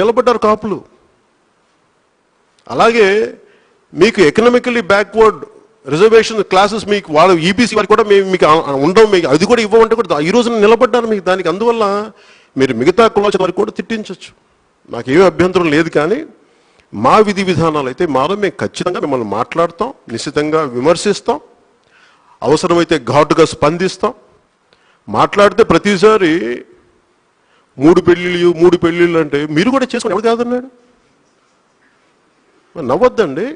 నిలబడ్డారు కాపులు. అలాగే మీకు ఎకనామికలీ బ్యాక్వర్డ్ రిజర్వేషన్ క్లాసెస్ మీకు వాళ్ళు ఈబీసీ వారికి కూడా మేము మీకు ఉండవు మీకు అది కూడా ఇవ్వమంటే కూడా ఈ రోజున నిలబడ్డారు మీకు దానికి. అందువల్ల మీరు మిగతా కులాచన వారికి కూడా తిట్టించవచ్చు. నాకేమీ అభ్యంతరం లేదు కానీ మా విధి విధానాలు అయితే మాలో మేము ఖచ్చితంగా మిమ్మల్ని మాట్లాడతాం నిశ్చితంగా విమర్శిస్తాం అవసరమైతే ఘాటుగా స్పందిస్తాం. మాట్లాడితే ప్రతిసారి మూడు పెళ్ళిళ్ళు మూడు పెళ్ళిళ్ళు అంటే మీరు కూడా చేసుకోండి ఎవరు కాదన్నాడు? నవ్వద్దండి నవ్వొద్దండి.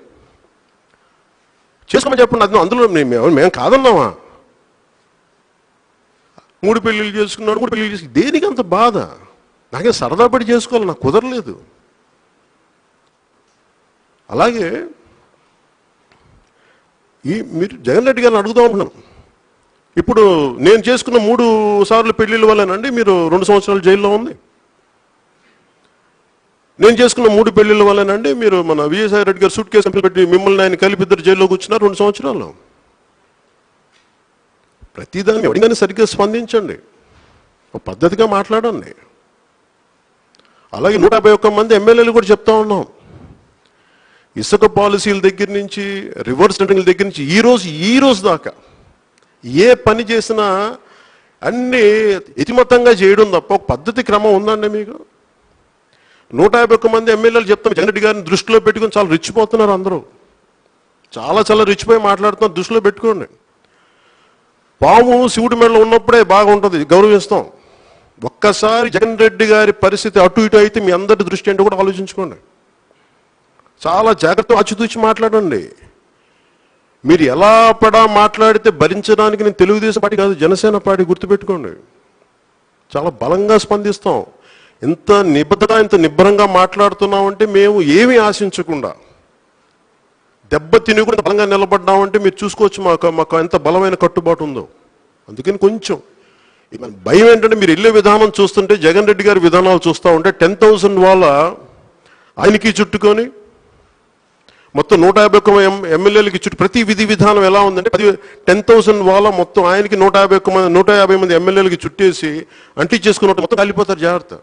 చేసుకోమని చెప్పండి అది అందులో మేము మేము కాదన్నామా? మూడు పెళ్ళిళ్ళు చేసుకున్నాడు మూడు పెళ్ళిళ్ళు చేసుకు దేనికి అంత బాధ? నాకే సరదా పడి చేసుకోవాలి నాకు కుదరలేదు. అలాగే ఈ మీరు జగన్ రెడ్డి గారిని అడుగుదాం అనుకున్నాను. ఇప్పుడు నేను చేసుకున్న మూడు సార్లు పెళ్ళిళ్ళ వల్లేనండి మీరు రెండు సంవత్సరాలు జైల్లో ఉంది. నేను చేసుకున్న మూడు పెళ్ళిళ్ళ వల్లేనండి మీరు మన విజయసాయి రెడ్డి గారు సూట్ కేసు పెట్టి మిమ్మల్ని ఆయన కలిపి ఇద్దరు జైల్లో కూర్చున్నారు రెండు సంవత్సరాలు ప్రతిదాన్ని ఎవరికైనా సరిగ్గా స్పందించండి. ఒక పద్ధతిగా మాట్లాడండి. అలాగే నూట యాభై ఒక్క మంది ఎమ్మెల్యేలు కూడా చెప్తా ఉన్నాం. ఇసుక పాలసీల దగ్గర నుంచి రివర్స్ టెండరింగ్ల దగ్గర నుంచి ఈ రోజు ఈ రోజు దాకా ఏ పని చేసినా అన్ని ఇతిమత్తంగా చేయడం తప్ప ఒక పద్ధతి క్రమం ఉందండి మీకు? నూట యాభై ఒక్క మంది ఎమ్మెల్యేలు చెప్తాం జగన్ గారిని దృష్టిలో పెట్టుకుని చాలా రిచ్చిపోతున్నారు అందరూ. చాలా చాలా రిచ్చిపోయి మాట్లాడుతున్నారు దృష్టిలో పెట్టుకోండి. పాము శివుడి మెడలో ఉన్నప్పుడే బాగుంటుంది గౌరవిస్తాం. ఒక్కసారి జగన్ రెడ్డి గారి పరిస్థితి అటు ఇటు అయితే మీ అందరి దృష్టి అంటే కూడా ఆలోచించుకోండి. చాలా జాగ్రత్త అచ్చుతూచి మాట్లాడండి. మీరు ఎలా పడా మాట్లాడితే భరించడానికి నేను తెలుగుదేశం పార్టీ కాదు జనసేన పార్టీ గుర్తుపెట్టుకోండి. చాలా బలంగా స్పందిస్తాం. ఇంత నిబద్ధత ఇంత నిబ్బరంగా మాట్లాడుతున్నామంటే మేము ఏమీ ఆశించకుండా దెబ్బ తిని కూడా బలంగా నిలబడ్డామంటే మీరు చూసుకోవచ్చు మాకు మాకు ఎంత బలమైన కట్టుబాటు ఉందో. అందుకని కొంచెం భయం ఏంటంటే మీరు వెళ్ళే విధానం చూస్తుంటే జగన్ రెడ్డి గారి విధానాలు చూస్తూ ఉంటే టెన్ థౌసండ్ వాళ్ళ ఆయనకి చుట్టుకొని మొత్తం నూట యాభై ఒక్క ఎమ్మెల్యేలకు ఇచ్చుట ప్రతి విధి విధానం ఎలా ఉందంటే పది టెన్ థౌసండ్ వాళ్ళ మొత్తం ఆయనకి నూట యాభై ఒక్క మంది నూట యాభై మంది ఎమ్మెల్యేలకి చుట్టేసి అంటించేసుకున్నట్టు మొత్తం కాలిపోతారు జాగ్రత్త.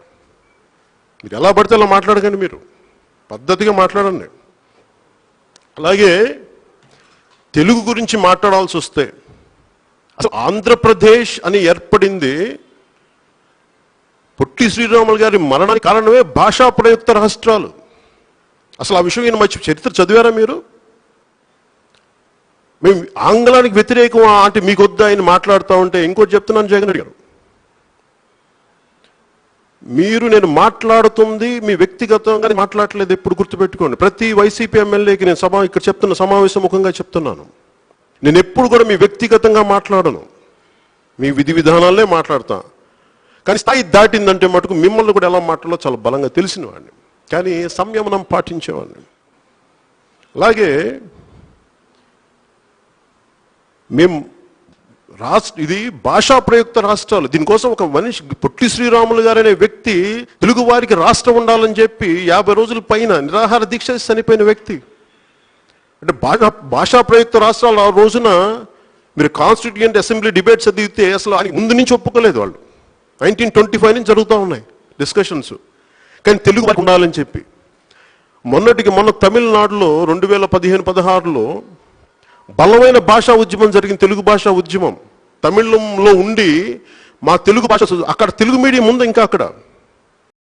మీరు ఎలా పడితే అలా మాట్లాడకండి మీరు. పద్ధతిగా మాట్లాడండి. అలాగే తెలుగు గురించి మాట్లాడాల్సి వస్తే అసలు ఆంధ్రప్రదేశ్ అని ఏర్పడింది పొట్టి శ్రీరాములు గారి మరణానికి కారణమే భాషా ప్రయుక్త రాష్ట్రాలు. అసలు ఆ విషయం ఈయన మంచి చరిత్ర చదివారా మీరు? మేము ఆంగ్లానికి వ్యతిరేకం అంటే మీకు వద్దు ఆయన మాట్లాడుతూ ఉంటే ఇంకోటి చెప్తున్నాను జగన్ రెడ్డి గారు. మీరు నేను మాట్లాడుతుంది మీ వ్యక్తిగతంగా మాట్లాడలేదు ఎప్పుడు గుర్తుపెట్టుకోండి. ప్రతి వైసీపీ ఎమ్మెల్యేకి నేను సమా ఇక్కడ చెప్తున్న సమావేశం ముఖంగా చెప్తున్నాను. నేను ఎప్పుడు కూడా మీ వ్యక్తిగతంగా మాట్లాడను. మీ విధి విధానాలనే మాట్లాడతా. కానీ స్థాయి దాటిందంటే మటుకు మిమ్మల్ని కూడా ఎలా మాట్లాడాలో చాలా బలంగా తెలిసిన వాడిని. కానీ సంయమనం పాటించేవాడిని అలాగే మేము రాష్ట్ర ఇది భాషా ప్రయుక్త రాష్ట్రాలు. దీనికోసం ఒక మనిషి పొట్టి శ్రీరాములు గారనే వ్యక్తి తెలుగు వారికి రాష్ట్రం ఉండాలని చెప్పి యాభై రోజుల పైన నిరాహార దీక్ష చనిపోయిన వ్యక్తి. అంటే భాషా భాషా ప్రయుక్త రాష్ట్రాలు ఆ రోజున మీరు కాన్స్టిట్యూయెంట్ అసెంబ్లీ డిబేట్స్ చదివితే అసలు ఆయన ముందు నుంచి ఒప్పుకోలేదు వాళ్ళు. నైన్టీన్ ట్వంటీ ఫైవ్ నుంచి జరుగుతూ ఉన్నాయి డిస్కషన్స్. కానీ తెలుగు వారికి ఉండాలని చెప్పి. మొన్నటికి మొన్న తమిళనాడులో రెండు వేల పదిహేను పదహారులో బలమైన భాషా ఉద్యమం జరిగింది తెలుగు భాషా ఉద్యమం. తమిళంలో ఉండి మా తెలుగు భాష అక్కడ తెలుగు మీడియం ఉంది ఇంకా అక్కడ.